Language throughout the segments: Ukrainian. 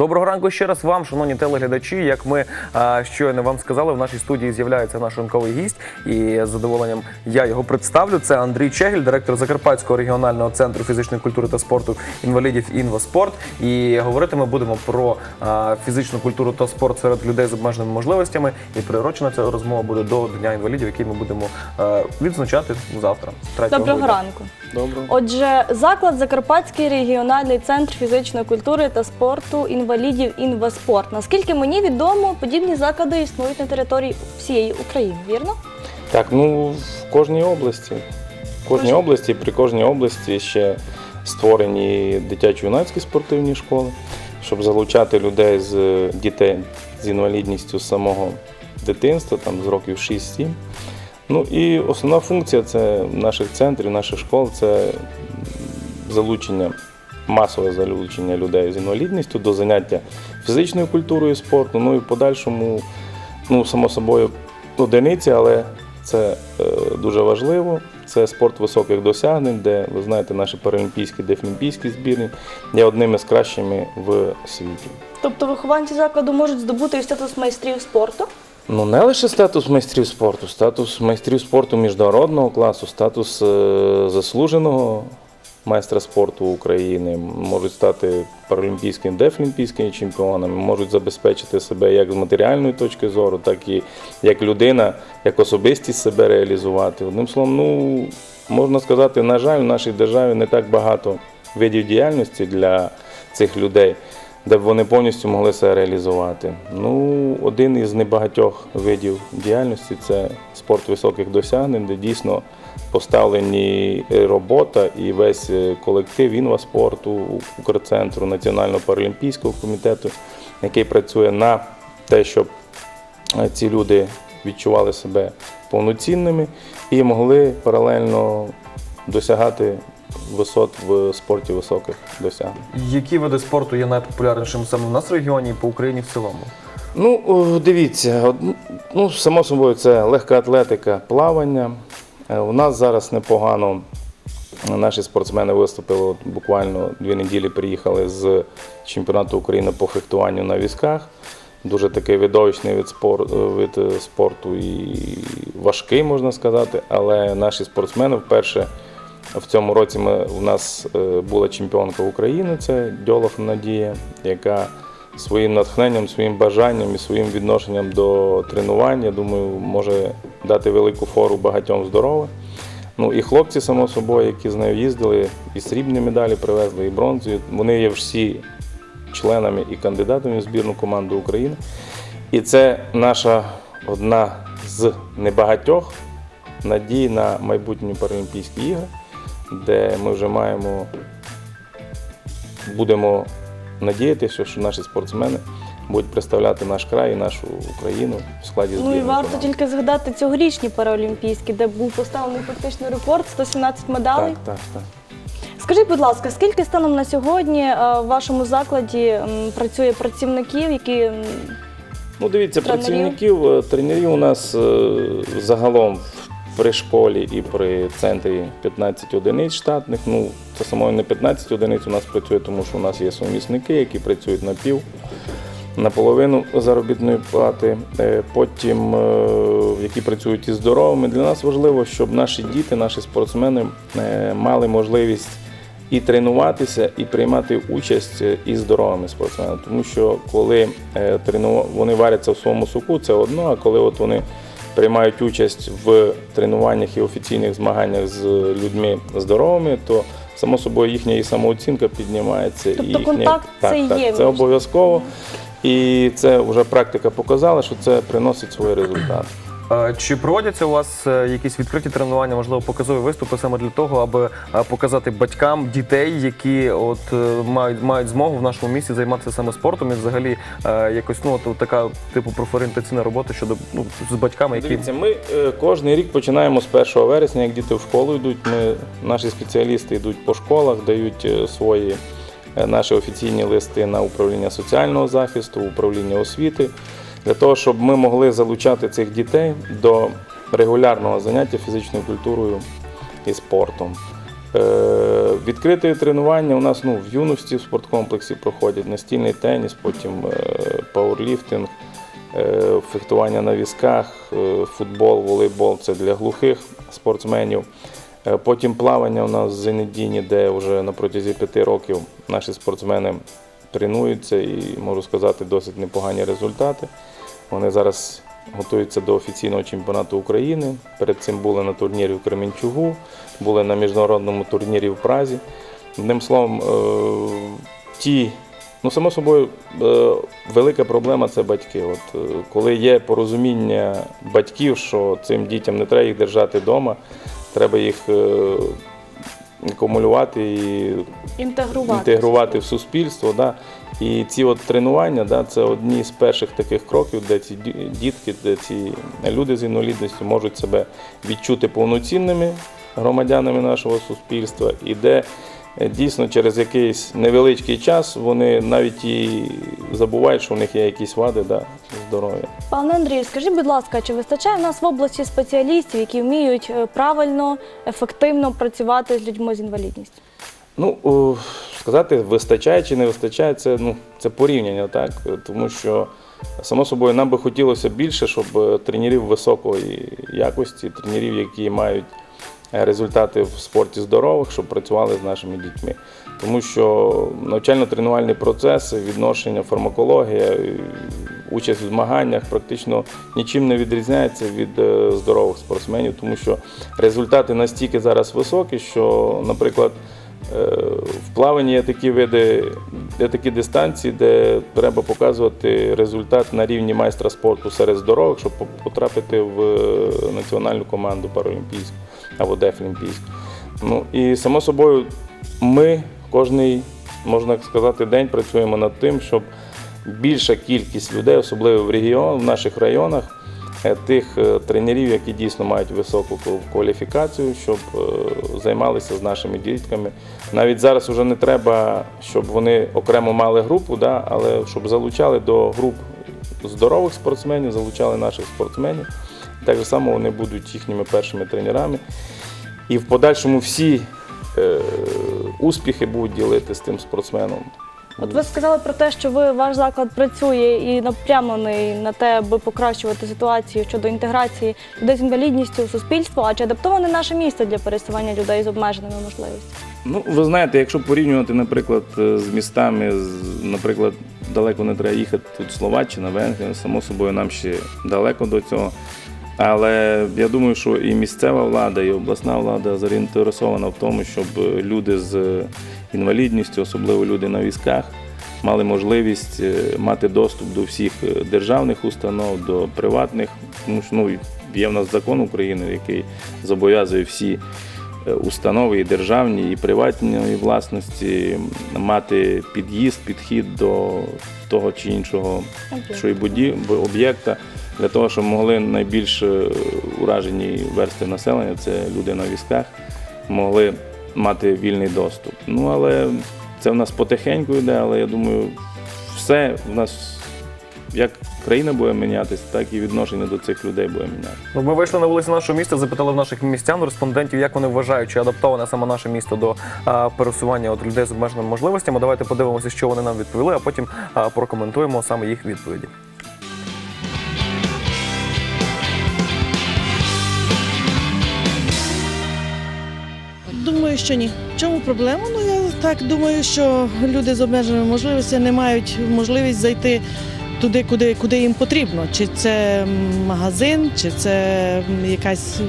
Доброго ранку ще раз вам, шановні телеглядачі. Як ми а, щойно вам сказали, в нашій студії з'являється наш ранковий гість, і з задоволенням я його представлю. Це Андрій Чегель, директор Закарпатського регіонального центру фізичної культури та спорту інвалідів «Інваспорт». І говорити ми будемо про а, фізичну культуру та спорт серед людей з обмеженими можливостями. І приурочена ця розмова буде до Дня інвалідів, який ми будемо а, відзначати завтра. 3 Доброго грудня. ранку. Доброго. Отже, заклад Закарпатський регіональний центр фізичної культури та спорту інвалідів «Інваспорт». Наскільки мені відомо, подібні заклади існують на території всієї України, вірно? Так, ну в кожній області. В кожній Кожній. області, при кожній області ще створені дитячо-юнацькі спортивні школи, щоб залучати людей з дітей з інвалідністю з самого дитинства, там з років 6-7. Ну і основна функція це наших центрів, наших школ це залучення, масове залучення людей з інвалідністю до заняття фізичною культурою і спорту. Ну і в подальшому, ну, само собою, одиниці, але це е, дуже важливо. Це спорт високих досягнень, де ви знаєте, наші паралімпійські, дефлімпійські збірні є одними з кращими в світі. Тобто вихованці закладу можуть здобути і статус майстрів спорту. Ну, не лише статус майстрів спорту, статус майстрів спорту міжнародного класу, статус е, заслуженого майстра спорту України, можуть стати паралімпійськими, дефлімпійськими чемпіонами, можуть забезпечити себе як з матеріальної точки зору, так і як людина, як особистість себе реалізувати. Одним словом, ну можна сказати, на жаль, в нашій державі не так багато видів діяльності для цих людей де б вони повністю могли себе реалізувати. Ну, один із небагатьох видів діяльності це спорт високих досягнень, де дійсно поставлені робота і весь е, колектив інваспорту, Укрцентру, Національного паралімпійського комітету, який працює на те, щоб е, ці люди відчували себе повноцінними і могли паралельно досягати висот в спорті високих досягнень. Які види спорту є найпопулярнішими саме в нас в регіоні і по Україні в цілому? Ну, дивіться, ну, само собою, це легка атлетика, плавання. Е, У нас зараз непогано. Наші спортсмени виступили от, буквально дві неділі приїхали з чемпіонату України по фехтуванню на візках. Дуже такий видовищний вид, спор, е, вид е, спорту і важкий, можна сказати. Але наші спортсмени вперше в цьому році ми, у нас е, була чемпіонка України, це Дьолов Надія, яка своїм натхненням, своїм бажанням і своїм відношенням до тренувань, я думаю, може дати велику фору багатьом здоров'я. Ну і хлопці, само собою, які з нею їздили, і срібні медалі привезли, і бронзові. Вони є всі членами і кандидатами в збірну команду України. І це наша одна з небагатьох надій на майбутні Паралімпійські ігри, де ми вже маємо, будемо надіятися, що наші спортсмени будуть представляти наш край і нашу Україну в складі Ну збірної і варто команди. тільки згадати цьогорічні паралімпійські, де був поставлений фактично рекорд 117 медалей. Так, так, так. Скажіть, будь ласка, скільки станом на сьогодні е, в вашому закладі м, працює працівників, які м, Ну, дивіться, Тренерів? працівників, е, тренерів у нас е, загалом в- при школі і при центрі 15 одиниць штатних. Ну, це самою не 15 одиниць у нас працює, тому що у нас є сумісники, які працюють на пів, наполовину заробітної плати. Е, Потім, е, які працюють із здоровими. Для нас важливо, щоб наші діти, наші спортсмени е, мали можливість і тренуватися, і приймати участь із здоровими спортсменами. Тому що коли вони варяться в своєму соку, це одно, а коли от вони приймають участь в тренуваннях і офіційних змаганнях з людьми здоровими, то само собою їхня і самооцінка піднімається. Тобто і їхня... контакт так, це так, є це обов'язково. І це вже практика показала, що це приносить свої результати. Е, Чи проводяться у вас е, якісь відкриті тренування, можливо, показові виступи саме для того, аби е, показати батькам дітей, які от мають мають змогу в нашому місті займатися саме спортом і взагалі якось ну от така типу профорієнтаційна робота щодо ну з батьками, які Дивіться, ми кожен рік починаємо з 1 вересня, як діти в школу йдуть. Ми, наші спеціалісти йдуть по школах, дають свої наші офіційні листи на управління соціального захисту, управління освіти, для того, щоб ми могли залучати цих дітей до регулярного заняття фізичною культурою і спортом. Е, Відкрите тренування у нас ну, в юності в спорткомплексі проходять настільний теніс, потім е, пауерліфтинг, е, фехтування на візках, футбол, волейбол це для глухих спортсменів. Потім плавання у нас в Зенедіні, де вже на протязі п'яти років наші спортсмени тренуються і можу сказати досить непогані результати. Вони зараз готуються до офіційного чемпіонату України. Перед цим були на турнірі в Кременчугу, були на міжнародному турнірі в Празі. Одним словом, е, ті, ну само собою, е, велика проблема це батьки. От, е, коли є порозуміння батьків, що цим дітям не треба їх держати вдома, треба їх акумулювати і Інтегрувати. інтегрувати в суспільство. Да? І ці от тренування, да, це одні з перших таких кроків, де ці дітки, де ці люди з інвалідністю можуть себе відчути повноцінними громадянами нашого суспільства, і де дійсно через якийсь невеличкий час вони навіть і забувають, що в них є якісь вади да, здоров'я. Пане Андрію, скажіть, будь ласка, чи вистачає в нас в області спеціалістів, які вміють е, правильно, ефективно працювати з людьми з інвалідністю? Ну, о, сказати, вистачає чи не вистачає, це, ну, це порівняння, так? Тому що, само собою, нам би хотілося більше, щоб е, тренерів високої якості, тренерів, які мають е, результати в спорті здорових, щоб працювали з нашими дітьми. Тому що навчально-тренувальний процес, відношення, фармакологія, е, участь в змаганнях практично нічим не відрізняється від е, здорових спортсменів, тому що результати настільки зараз високі, що, наприклад, Е, В плаванні є такі види, є такі дистанції, де треба показувати результат на рівні майстра спорту серед здорових, щоб потрапити в е, національну команду паралімпійську або дефлімпійську. Ну і само собою, ми кожний, можна сказати, день працюємо над тим, щоб більша кількість людей, особливо в регіон, в наших районах, е, тих е, тренерів, які дійсно мають високу кваліфікацію, щоб е, займалися з нашими дітками. Навіть зараз вже не треба, щоб вони окремо мали групу, але щоб залучали до груп здорових спортсменів, залучали наших спортсменів. Так само вони будуть їхніми першими тренерами. І в подальшому всі е, успіхи будуть ділити з тим спортсменом. От ви сказали про те, що ви ваш заклад працює і напрямлений на те, аби покращувати ситуацію щодо інтеграції людей з інвалідністю у суспільство. А чи адаптоване наше місто для пересування людей з обмеженими можливостями? Ну, ви знаєте, якщо порівнювати, наприклад, е, з містами, наприклад, далеко не треба їхати тут Словаччина, Венгрія, само собою нам ще далеко до цього. Але я думаю, що і місцева влада, і обласна влада заінтересована в тому, щоб люди з інвалідністю, особливо люди на візках, мали можливість е, мати доступ до всіх е, державних установ, до приватних, тому що ну, є в нас закон України, який зобов'язує всі е, установи і державні, і приватної власності мати під'їзд, підхід до того чи іншого що і буді- б- об'єкта для того, щоб могли найбільш е, уражені верстви населення, це люди на візках, могли мати вільний доступ. Ну але це в нас потихеньку йде, але я думаю, все в нас як країна буде мінятися, так і відношення до цих людей буде мінятися. Ну, ми вийшли на вулиці нашого міста, запитали в наших містян, респондентів, як вони вважають, чи адаптоване саме наше місто до а, пересування от людей з обмеженими можливостями. Давайте подивимося, що вони нам відповіли, а потім а, прокоментуємо саме їх відповіді. Що ні. В чому проблема? Ну я так думаю, що люди з обмеженими можливостями не мають можливість зайти туди, куди, куди їм потрібно. Чи це магазин, чи це якась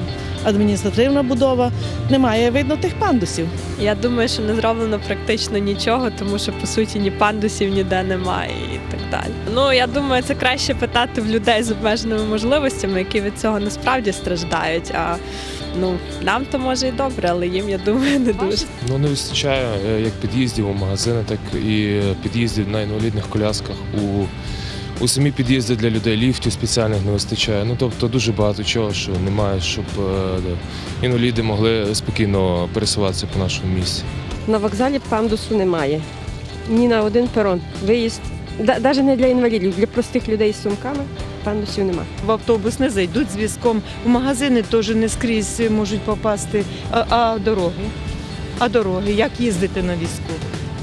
адміністративна будова. Немає видно тих пандусів. Я думаю, що не зроблено практично нічого, тому що по суті ні пандусів ніде немає і так далі. Ну я думаю, це краще питати в людей з обмеженими можливостями, які від цього насправді страждають. А ну нам то може і добре, але їм я думаю не дуже. Ну не вистачає е, як під'їздів у магазини, так і під'їздів на інвалідних колясках. У, у самі під'їзди для людей ліфтів спеціальних не вистачає. Ну тобто дуже багато чого, що немає, щоб е, да, інваліди могли спокійно пересуватися по нашому місці. На вокзалі пандусу немає. Ні на один перон. Виїзд. Навіть не для інвалідів, для простих людей з сумками пандусів немає. В автобус не зайдуть з візком, в магазини теж не скрізь можуть попасти, а, а дороги. А дороги, як їздити на візку?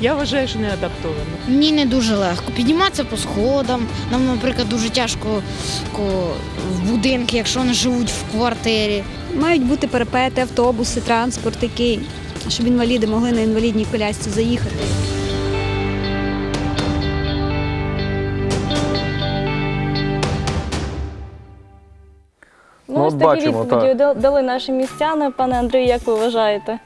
Я вважаю, що не адаптовано. Мені не дуже легко. Підніматися по сходам. Нам, наприклад, дуже тяжко в будинки, якщо вони живуть в квартирі. Мають бути перепети, автобуси, транспорт, який, щоб інваліди могли на інвалідній колясці заїхати. Ну, Ну, ось от такі бачимо, відповіді дали- дали наші містяни. Пане Андрію, як ви вважаєте?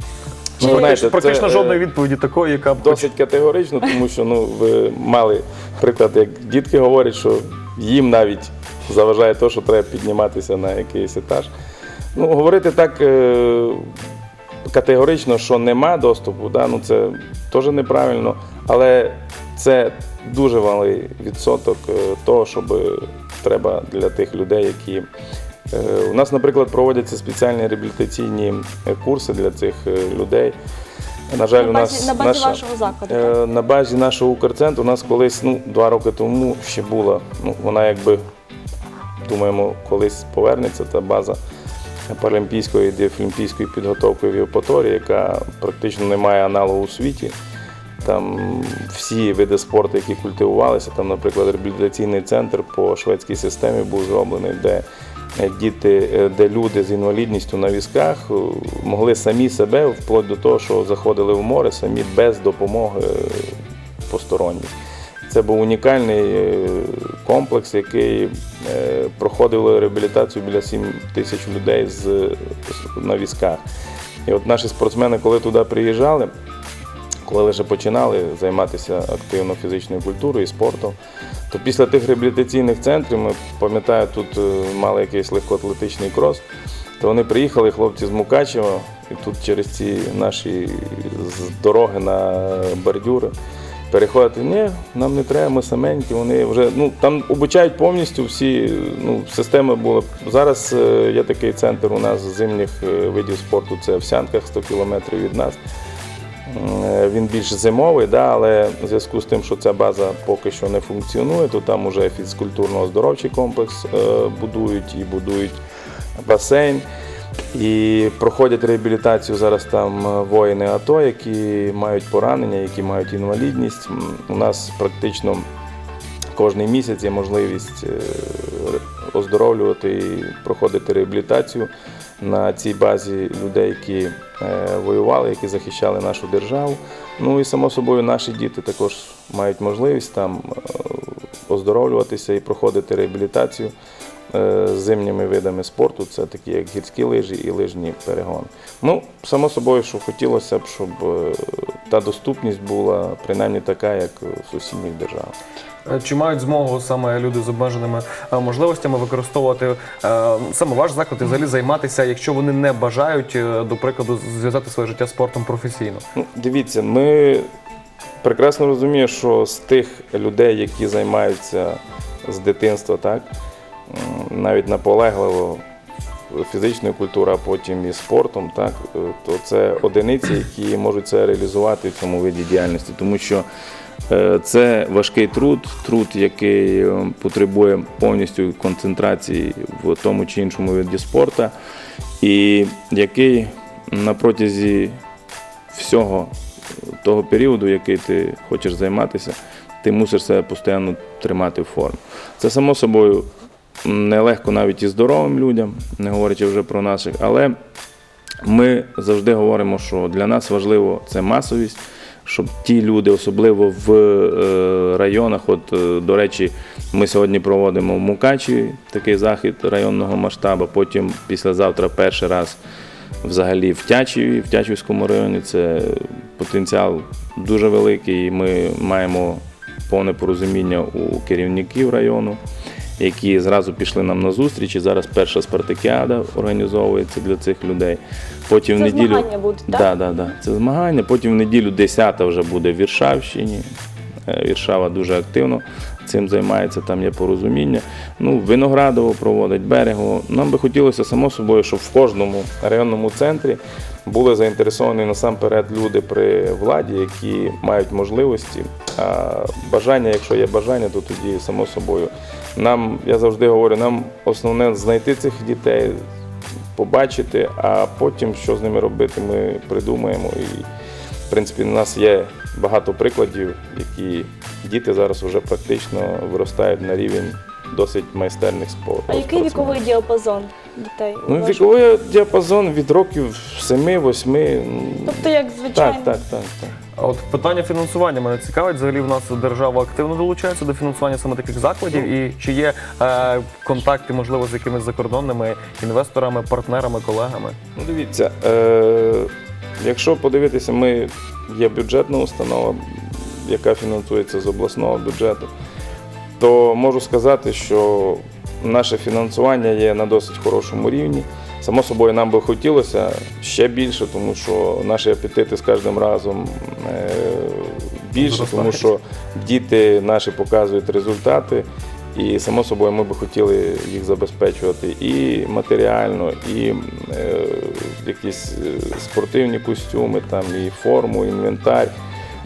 Ну, Практично- знаєте, практично це, жодної е, відповіді такої, яка б Досить категорично, тому що ну, ви мали приклад, як дітки говорять, що їм навіть заважає те, що треба підніматися на якийсь етаж. Ну, говорити так е, категорично, що нема доступу, да, ну, це теж неправильно, але це дуже малий відсоток е, того, щоб треба для тих людей, які. Е, У нас, наприклад, проводяться спеціальні реабілітаційні е, курси для цих е, людей. На жаль, на у базі, нас на базі наша- вашого закладу. Е, На базі нашого Укрцентру у нас колись, ну, два роки тому ще була. Ну, вона якби, думаємо, колись повернеться та база паралімпійської і дефлімпійської підготовки в Євпаторії, яка практично не має аналогу у світі. Там всі види спорту, які культивувалися, там, наприклад, реабілітаційний центр по шведській системі був зроблений, де діти, е, де люди з інвалідністю на візках е, могли самі себе, вплоть до того, що заходили в море самі без допомоги е, посторонніх. Це був унікальний е, комплекс, який е, проходив реабілітацію біля 7 тисяч людей з- на візках. І от наші спортсмени, коли туди приїжджали, коли лише починали займатися активно фізичною культурою і спортом, то після тих реабілітаційних центрів, ми пам'ятаю, тут е, мали якийсь легкоатлетичний крос, то вони приїхали, хлопці з Мукачева, і тут через ці наші дороги на бордюри переходити, ні, нам не треба, ми саменькі, вони вже ну там обучають повністю всі ну, системи були. Зараз е, є такий центр у нас зимніх е, видів спорту, це в Сянках 100 кілометрів від нас. Е, Він більш зимовий, да, але в зв'язку з тим, що ця база поки що не функціонує, то там вже фізкультурно-оздоровчий комплекс е, будують і будують басейн. І проходять реабілітацію зараз там е, воїни АТО, які мають поранення, які мають інвалідність. У нас практично кожний місяць є можливість оздоровлювати і проходити реабілітацію на цій базі людей, які е, воювали, які захищали нашу державу. Ну і само собою наші діти також мають можливість там е, оздоровлюватися і проходити реабілітацію зимніми видами спорту. Це такі як гірські лижі і лижні перегони. Ну, само собою, що хотілося б, щоб е, та доступність була принаймні така, як в сусідніх державах. Е, Чи мають змогу саме люди з обмеженими е, можливостями використовувати е, саме ваш заклад і взагалі займатися, якщо вони не бажають, е, до прикладу, зв'язати своє життя з спортом професійно? Ну, дивіться, ми прекрасно розуміємо, що з тих людей, які займаються з дитинства, так, навіть наполегливо фізичною культурою, а потім і спортом, так, е, то це одиниці, які можуть це реалізувати в цьому виді діяльності, тому що е, це важкий труд, труд, який е, потребує повністю концентрації в тому чи іншому виді спорту, і який на протязі всього того періоду, який ти хочеш займатися, ти мусиш себе постійно тримати в формі. Це само собою нелегко навіть і здоровим людям, не говорячи вже про наших, але ми завжди говоримо, що для нас важливо це масовість, щоб ті люди, особливо в е, районах, от, е, до речі, ми сьогодні проводимо в Мукачеві такий захід районного масштабу, потім післязавтра перший раз взагалі в Тячеві, в Тячівському районі. Це потенціал дуже великий. і Ми маємо повне порозуміння у керівників району, які зразу пішли нам на зустріч. І зараз перша спартакіада організовується для цих людей. Потім Це в неділю змагання буде, так? Да, да, да. Це змагання. Потім в неділю 10 вже буде в Віршавщині. Е, Віршава дуже активно цим займається, там є порозуміння. Ну, Виноградово проводить, берегово. Нам би хотілося само собою, щоб в кожному районному центрі були заінтересовані насамперед люди при владі, які мають можливості. А бажання, якщо є бажання, то тоді само собою. Нам, я завжди говорю, нам основне знайти цих дітей, побачити, а потім що з ними робити, ми придумаємо і в принципі, у нас є багато прикладів, які діти зараз вже практично виростають на рівень досить майстерних спорту. А який віковий діапазон дітей? Ну, віковий діапазон від років 7-8. Тобто, як звичайно. Так, так, так, так. А от питання фінансування мене цікавить. Взагалі в нас держава активно долучається до фінансування саме таких закладів. І чи є е, контакти, можливо, з якимись закордонними інвесторами, партнерами, колегами? Ну, дивіться, е, якщо подивитися, ми є бюджетна установа, яка фінансується з обласного бюджету, то можу сказати, що наше фінансування є на досить хорошому рівні. Само собою, нам би хотілося ще більше, тому що наші апетити з кожним разом е, більше, тому що діти наші показують результати. І само собою ми би хотіли їх забезпечувати і матеріально, і е, якісь е, спортивні костюми, там, і форму, інвентар.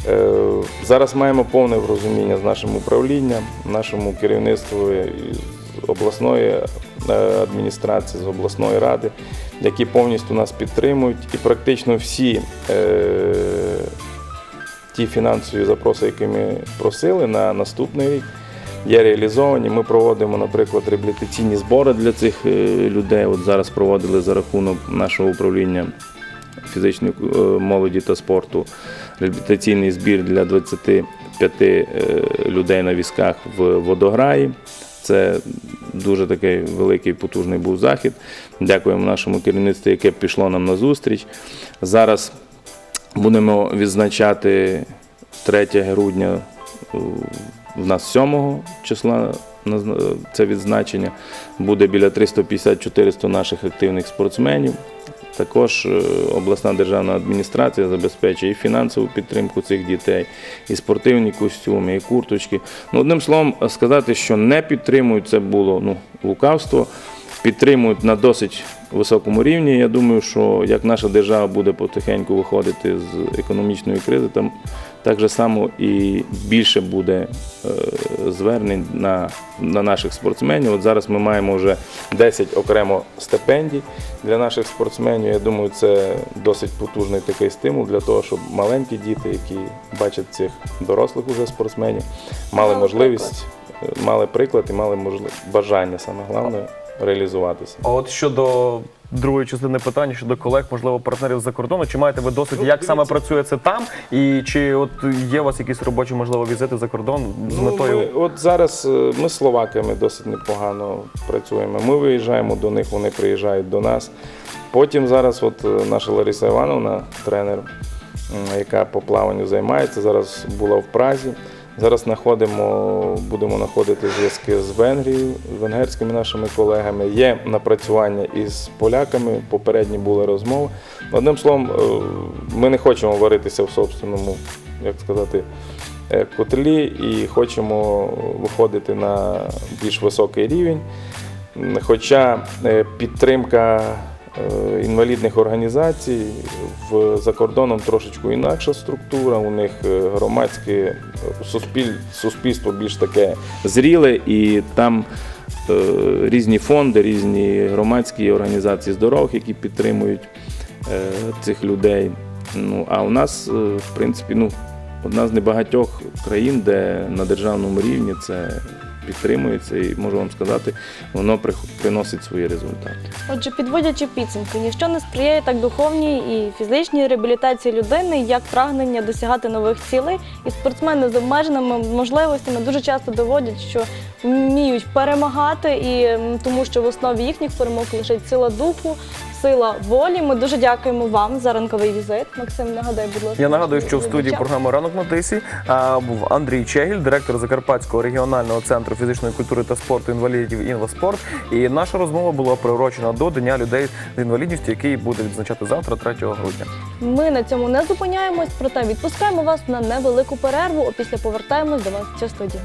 Е, зараз маємо повне розуміння з нашим управлінням, нашому керівництву із обласної е, адміністрації, з обласної ради, які повністю нас підтримують. І практично всі е, ті фінансові запроси, які ми просили на наступний рік, є реалізовані. Ми проводимо, наприклад, реабілітаційні збори для цих е, людей. От зараз проводили за рахунок нашого управління фізичної е, молоді та спорту реабілітаційний збір для 25 е, людей на візках в водограї. Це дуже такий великий потужний був захід. Дякуємо нашому керівництву, яке пішло нам на зустріч. Зараз будемо відзначати 3 грудня в нас 7 числа це відзначення. Буде біля 350-400 наших активних спортсменів. Також е, обласна державна адміністрація забезпечує і фінансову підтримку цих дітей, і спортивні костюми, і курточки. Ну, одним словом, сказати, що не підтримують, це було ну, лукавство. Підтримують на досить високому рівні. Я думаю, що як наша держава буде потихеньку виходити з економічної кризи, там так же само і більше буде е, звернень на, на наших спортсменів. От зараз ми маємо вже 10 окремо стипендій для наших спортсменів. Я думаю, це досить потужний такий стимул для того, щоб маленькі діти, які бачать цих дорослих уже спортсменів, мали можливість, е, мали приклад і мали можливість бажання саме головне реалізуватися. А от щодо другої частини питання, щодо колег, можливо, партнерів з-за кордону, чи маєте ви досвід, як саме працює це там? І чи от є у вас якісь робочі, можливо, візити за кордон з Ну, метою? ми, от зараз е, ми з словаками досить непогано працюємо. Ми виїжджаємо до них, вони приїжджають до нас. Потім зараз, от е, наша Лариса Івановна, тренер, яка по плаванню займається, зараз була в Празі. Зараз знаходимо, будемо знаходити зв'язки з Венгрією, з венгерськими нашими колегами. Є напрацювання із поляками, попередні були розмови. Одним словом, е, ми не хочемо варитися в собственному, як сказати, е, котлі і хочемо виходити на більш високий рівень. Хоча е, підтримка інвалідних організацій в за кордоном трошечки інакша структура. У них е, громадське е, суспіль, суспільство більш таке зріле, і там е, різні фонди, різні громадські організації здоров, які підтримують е, цих людей. Ну, а у нас, е, в принципі, ну, одна з небагатьох країн, де на державному рівні це підтримується, і можу вам сказати, воно приносить свої результати. Отже, підводячи підсумки, ніщо не сприяє так духовній і фізичній реабілітації людини, як прагнення досягати нових цілей. І спортсмени з обмеженими можливостями дуже часто доводять, що вміють перемагати, і тому що в основі їхніх перемог лежить сила духу, сила волі. Ми дуже дякуємо вам за ранковий візит. Максим, нагадай, будь ласка. Я нагадую, що в студії програми Ранок на тисі був Андрій Чегіль, директор Закарпатського регіонального центру фізичної культури та спорту інвалідів «Інваспорт». І наша розмова була приурочена до Дня людей з інвалідністю, який буде відзначати завтра, 3 грудня. Ми на цьому не зупиняємось, проте відпускаємо вас на невелику перерву. а Після повертаємось до вас цю студію.